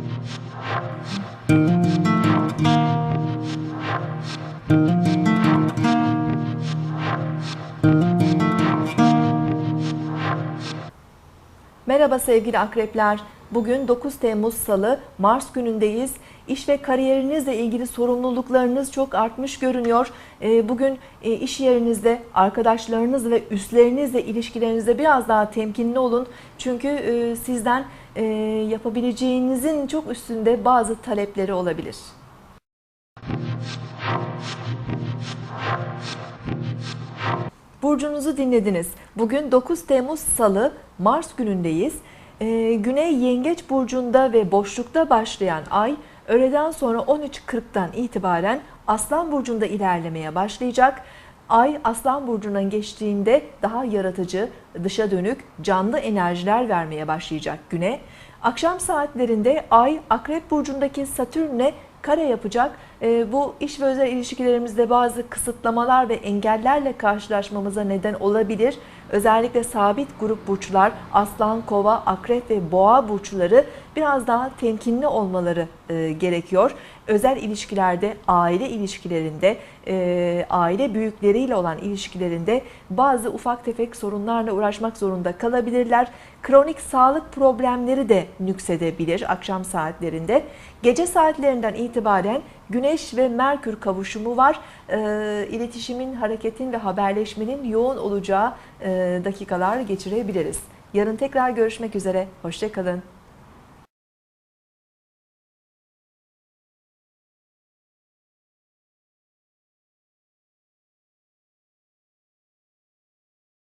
Thank you. Merhaba sevgili akrepler. Bugün 9 Temmuz Salı, Mars günündeyiz. İş ve kariyerinizle ilgili sorumluluklarınız çok artmış görünüyor. Ee, Bugün e, iş yerinizde arkadaşlarınız ve üstlerinizle ilişkilerinizde biraz daha temkinli olun. Çünkü e, sizden e, yapabileceğinizin çok üstünde bazı talepleri olabilir. Burcunuzu dinlediniz. Bugün 9 Temmuz Salı, Mars günündeyiz. Ee, Güney Yengeç Burcu'nda ve boşlukta başlayan ay, öğleden sonra 13.40'tan itibaren Aslan Burcu'nda ilerlemeye başlayacak. Ay Aslan Burcu'na geçtiğinde daha yaratıcı, dışa dönük, canlı enerjiler vermeye başlayacak güne. Akşam saatlerinde Ay Akrep Burcu'ndaki Satürn'le kare yapacak. Ee, bu iş ve özel ilişkilerimizde bazı kısıtlamalar ve engellerle karşılaşmamıza neden olabilir. Özellikle sabit grup burçlar, aslan, kova, akrep ve boğa burçları biraz daha temkinli olmaları e, gerekiyor. Özel ilişkilerde, aile ilişkilerinde, e, aile büyükleriyle olan ilişkilerinde bazı ufak tefek sorunlarla uğraşmak zorunda kalabilirler. Kronik sağlık problemleri de nüksedebilir akşam saatlerinde. Gece saatlerinden itibaren Güneş ve Merkür kavuşumu var. E, iletişimin, hareketin ve haberleşmenin yoğun olacağı e, dakikalar geçirebiliriz. Yarın tekrar görüşmek üzere. Hoşçakalın.